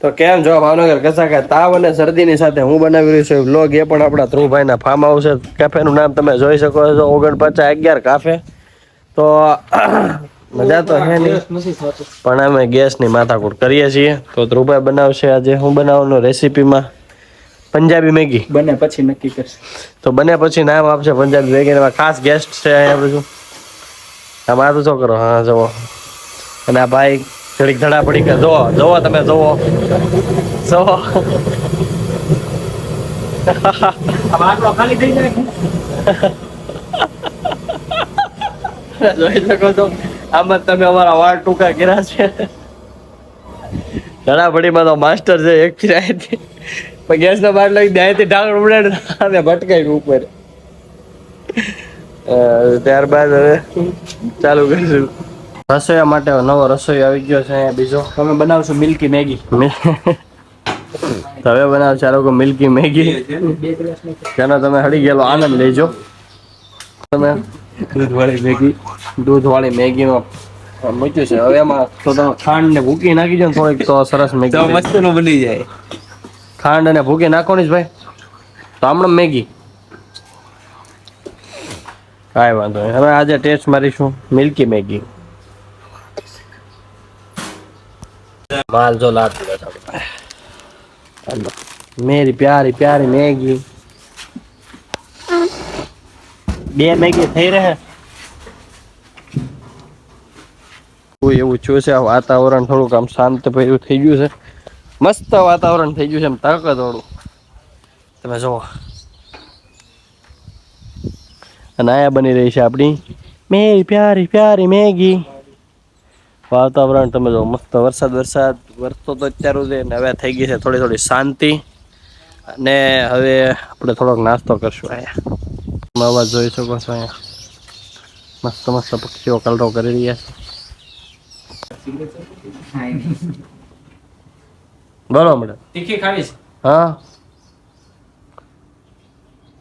તો કેમ જો ભાવનગર કસા કે તાવ અને શરદીની સાથે હું બનાવી રહ્યો છું વ્લોગ એ પણ આપણા ધ્રુવભાઈના ફાર્મ હાઉસ કેફેનું નામ તમે જોઈ શકો છો ઓગણપચાસ અગિયાર કાફે તો મજા તો છે નહીં. પણ અમે ગેસની માથાકૂટ કરીએ છીએ. તો ધ્રુવભાઈ બનાવશે આજે. હું બનાવવાનું રેસીપીમાં પંજાબી મેગી. બને પછી નક્કી કરશે. તો બને પછી નામ આપશે પંજાબી મેગી. એમાં ખાસ ગેસ્ટ છે અહીંયા બધું. આ મારું શું કરો? હા જવો અને આ ભાઈ ઘડીક ધડાપડી કે જોવો જોવો તમે જોવો બાટલો જાય જોઈ શકો છો, આમાં તમે અમારા વાળ ટૂંકા કર્યા છે. ધડાપડીમાં તો માસ્ટર છે, એક ફિરાયથી પણ ગેસનો બાર લઈ ત્યાંથી ઢાળ ઉડાડે અને ભટકાઈ ઉપર. ત્યારબાદ હવે ચાલુ કરીશું. રસોઈયા માટે નવો રસોઈ આવી ગયો છે અહીંયા બીજો. તમે બનાવશો મિલ્કી મેગી. તમે બનાવશો આ લોકો કે મિલ્કી મેગી. જેનો તમે હળી ગયેલો આનંદ લેજો. તમે દૂધ વાળી મેગી. દૂધવાળી મેગીનો મૂક્યું છે. હવે એમાં તો તમે ખાંડ ને ભૂકી નાખી દો ને થોડીક તો સરસ મેગી. મસ્તનું બની જાય. ખાંડ અને ભૂકી નાખવાની જ ભાઈ. તો હમણાં મેગી. કાંઈ વાંધો નહીં. હવે આજે ટેસ્ટ મારીશું. Milky Maggi. માલ જો લાટ मेरी प्यारी प्यारी मैगी બે મેગી થઈ રહે. એવું થયું છે વાતાવરણ થોડુંક આમ શાંત ભર્યું થઈ ગયું છે. મસ્ત વાતાવરણ થઈ ગયું છે, એમ તક થોડું તમે જુઓ. અને આયા બની રહી છે આપણી. મેરી પ્યારી પ્યારી મેગી. વાતાવરણ તમે જો મસ્ત વરસાદ વરસાદ વરસતો તો અત્યારે છે ને હવે થઈ ગઈ છે થોડી થોડી શાંતિ. અને હવે આપણે થોડોક નાસ્તો કરશું અહીંયા. તમે અવાજ જોઈ શકો છો અહીંયા. મસ્ત મસ્ત પક્ષીઓ કલરો કરી રહ્યા છે. બોલો મેડમ તીખી ખાવી છે? હા.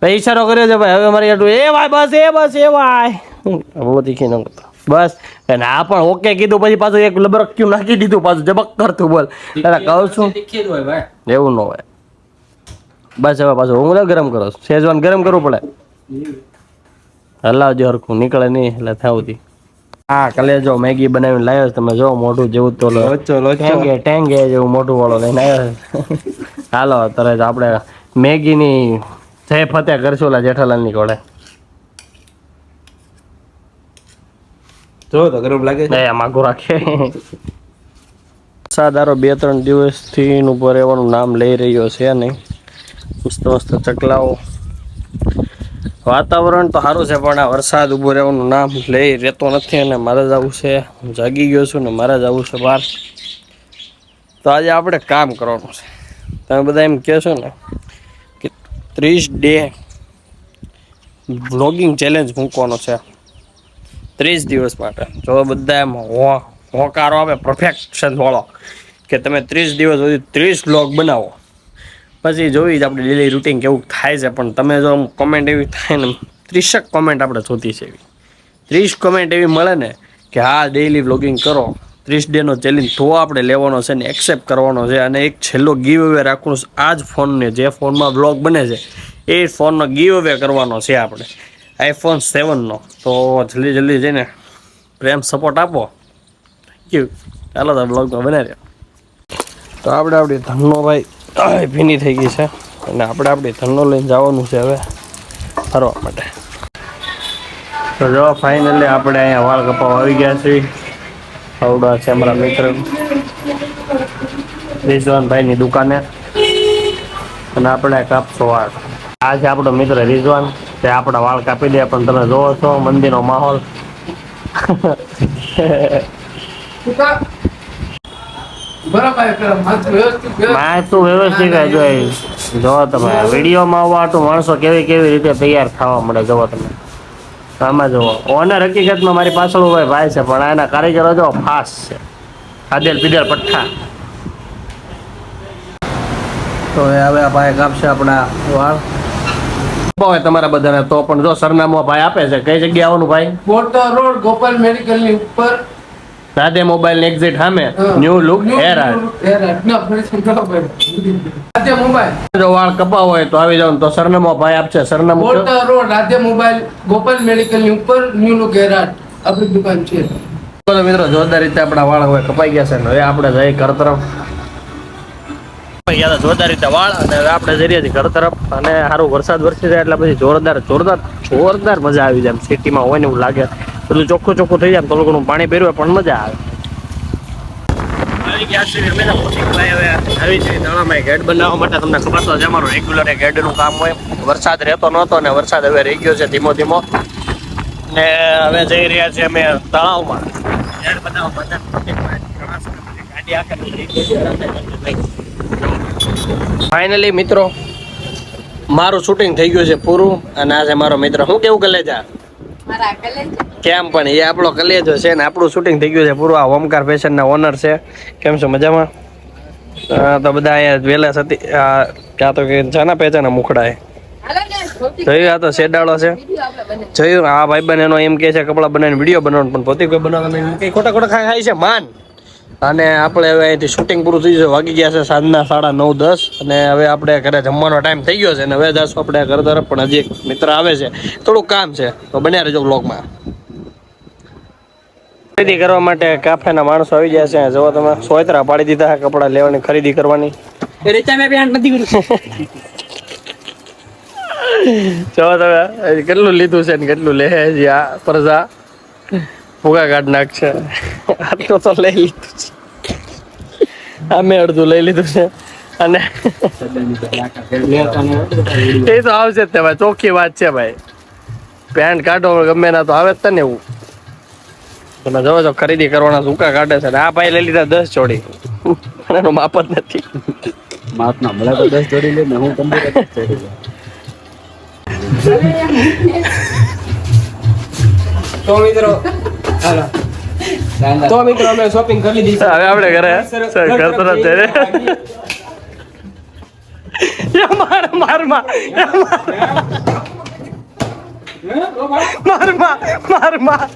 ભાઈ ઈશારો કર્યો છે ભાઈ. હવે મારી આટલું એ ભાઈ બસ એ બસ એ ભાઈ બહુ તીખી ન કરતો. બસ. અને આ પણ ઓકે કીધું પછી પાછું એક લબરક્યું નાખી દીધું પાછું જબક કરતું બોલ. તારે કહું છું. એવું ન હોય. બસ હવે પાછું હું ગરમ કરો. શેજવાન ગરમ કરવું પડે. હલાવજો હરખું નીકળે નહીં એટલે થાવતી હા કલે જો મેગી બનાવીને લાવ્યો તમે જો મોઢું જેવું તો ટેંગે ટેંગે જેવું મોઢું વાળો લઈને આવ્યો છે. હાલો તરત આપણે મેગીની જય ફતેહ કરશું ઓલા જેઠાલાલની કોડે જો તો ગરમ લાગે છે. એ માગું રાખે. સાદારો બે ત્રણ દિવસથી ઉપર રહેવાનું નામ લઈ રહ્યો છે નહીં મસ્ત મસ્ત ચકલાઓ. વાતાવરણ તો સારું છે પણ આ વરસાદ ઊભો રહેવાનું નામ લઈ રહેતો નથી અને મારે જવું છે. હું જાગી ગયો છું ને મારે જવું છે બહાર. તો આજે આપણે કામ કરવાનું છે. તમે બધા એમ કહેશો ને કે ત્રીસ ડે બ્લોગિંગ ચેલેન્જ મૂકવાનો છે. ત્રીસ દિવસ માટે. જો બધા એમ હો, હોકારો આપે પરફેક્શન વાળો. કે તમે ત્રીસ દિવસ સુધી ત્રીસ બ્લોગ બનાવો. પછી જોઈ જ આપણે ડેલી રૂટીન કેવું થાય છે. પણ તમે જો કોમેન્ટ એવી થાય ને, ત્રીસક કોમેન્ટ આપણે જોતી છે એવી. ત્રીસ કોમેન્ટ એવી મળે ને, કે હા ડેઈલી વ્લોગિંગ કરો. ત્રીસ ડેનો ચેલેન્જ તો આપણે લેવાનો છે ને એક્સેપ્ટ કરવાનો છે. અને એક છેલ્લો ગીવ અવે રાખવાનો આ જ ફોનને જે ફોનમાં બ્લોગ બને છે, એ ફોનનો ગીવ અવે કરવાનો છે આપણે. આઈફોન સેવનનો તો જલ્દી જલ્દી જઈને પ્રેમ સપોર્ટ આપો. થેન્ક યુ ચાલો તો બ્લોગમાં બને રહ્યો. તો આપણે આપણી ધનનો ભાઈ ભીની થઈ ગઈ છે. અને આપણે આપણી ધનનો લઈને જવાનું છે હવે ફરવા માટે. તો જો ફાઇનલી આપણે અહીંયા વાળ કપાવ આવી ગયા છીએ. આવડા છે અમારા મિત્ર. રિઝવાનભાઈની દુકાને. અને આપણે કાપશો વાળ. આ છે આપણો મિત્ર રિઝવાન. તે આપણા વાળ કાપી દે પણ તમે જોવો છો મંદિરનો માહોલ. માથું વ્યવસ્થિત જોઈ હોય તમે વિડીયોમાં આવવા તો માણસો કેવી કેવી રીતે તૈયાર થવા મળે જોવો તમે. આમાં જુઓ ઓનર હકીકતમાં મારી પાછળ હોય ભાઈ છે પણ આના કારીગરો જો ફાસ છે. આદેલ પીદેલ પઠ્ઠા. તો એ હવે આ ભાઈ કાપશે આપણા વાળ. હોય તમારા બધાને તો પણ જો સરનામું ભાઈ આપે છે કઈ જગ્યાએ આવવાનું ભાઈ? મોટો રોડ ગોપાલ મેડિકલની ઉપર. રાધે મોબાઈલ એક્ઝિટ સામે. New look hair Radhe mobile. જો વાળ કપાવ હોય તો આવી જાવ તો સરનામું ભાઈ આપશે. સરનામું કયો? રોડ રાધે મોબાઈલ ગોપાલ મેડિકલની ઉપર ન્યુ લુક હેરાટ આપણી દુકાન છે. તો મિત્રો જોરદાર રીતે આપણા વાળ હવે કપાઈ ગયા છે ને હવે આપણે જઈ ઘર તરફ. ગયા જોરદાર રીતે વાળ અને હવે આપણે જઈ રહ્યા છીએ ઘર તરફ અને સારું વરસાદ વરસી જાય એટલે પછી જોરદાર જોરદાર જોરદાર મજા આવી જાય સિટીમાં હોય ને એવું લાગે. બધું ચોખ્ખું ચોખ્ખું થઈ જાય તો ઘણું પાણી પહેરવે પણ મજા આવે. આવી ગયા અમે છે ગેટ બનાવવા માટે. તમને ખબર છે અમારું રેગ્યુલર ગેડનું કામ હોય. વરસાદ રહેતો નહોતો ને વરસાદ હવે રહી ગયો છે ધીમો ધીમો. ને હવે જઈ રહ્યા છીએ અમે તળાવમાં. ગેટ બનાવવા ગાડી ફાઇનલી મિત્રો મારું શૂટિંગ થઈ ગયું છે પૂરું અને આજે મારો મિત્ર હું કેવું કલેજા કેમ પણ એ આપણો કલેજો છે ને આપણું શૂટિંગ થઈ ગયું છે પૂરું. આ ઓમકાર ફેશનના ઓનર છે. કેમ છો મજામાં? તો બધા અહીંયા વેલા સતી આ ક્યાં તો કે જાના પહેચાના મુખડા જોયું આ તો શેડાળો છે? જોયું આ ભાઈ બન એનો એમ કે છે કપડા બનાવીને વીડિયો બનાવવાનો પણ પોતે કોઈ બનાવવા કઈ ખોટા ખોટા ખાઈ છે માન. અને આપણે હવે અહીંથી શૂટિંગ પૂરું થઈ ગયું છે વાગી ગયા છે સાંજના સાડા નવ દસ અને હવે આપણે ઘરે જમવાનો ટાઈમ થઈ ગયો છે અને હવે જશું આપણે ઘર તરફ. પણ હજી એક મિત્ર આવે છે. થોડુંક કામ છે. તો બન્યા રહેજો બ્લોગમાં ખરીદી કરવા માટે કાફેના માણસો આવી ગયા છે. જો તમે સોયતરા પાડી દીધા કપડાં કપડા લેવાની ખરીદી કરવાની. જો તમે કેટલું લીધું છે ને કેટલું લે છે આ પરજા. ભૂગા કાઢ નાખશે આટલું તો લઈ લીધું છે. અમે અડધું લઈ લીધું છે. અને એ તો આવશે જ તે ભાઈ ચોખ્ખી વાત છે ભાઈ. પેન્ટ કાઢો ગમે ના તો આવે જ તને ને એવું. તમે જોવો છો ખરીદી કરવાના સૂકા કાઢે છે આ ભાઈ લઈ લીધા દસ જોડી. એનું માપ જ નથી. માપ ના મળે તો દસ જોડી લે ને હું તમને તો મિત્રો હાલો. તો મિત્રો અમે શોપિંગ કરી લીધી હવે આપણે ઘરે ઘર તરફ જઈને એ માર માર માર માર માર માર.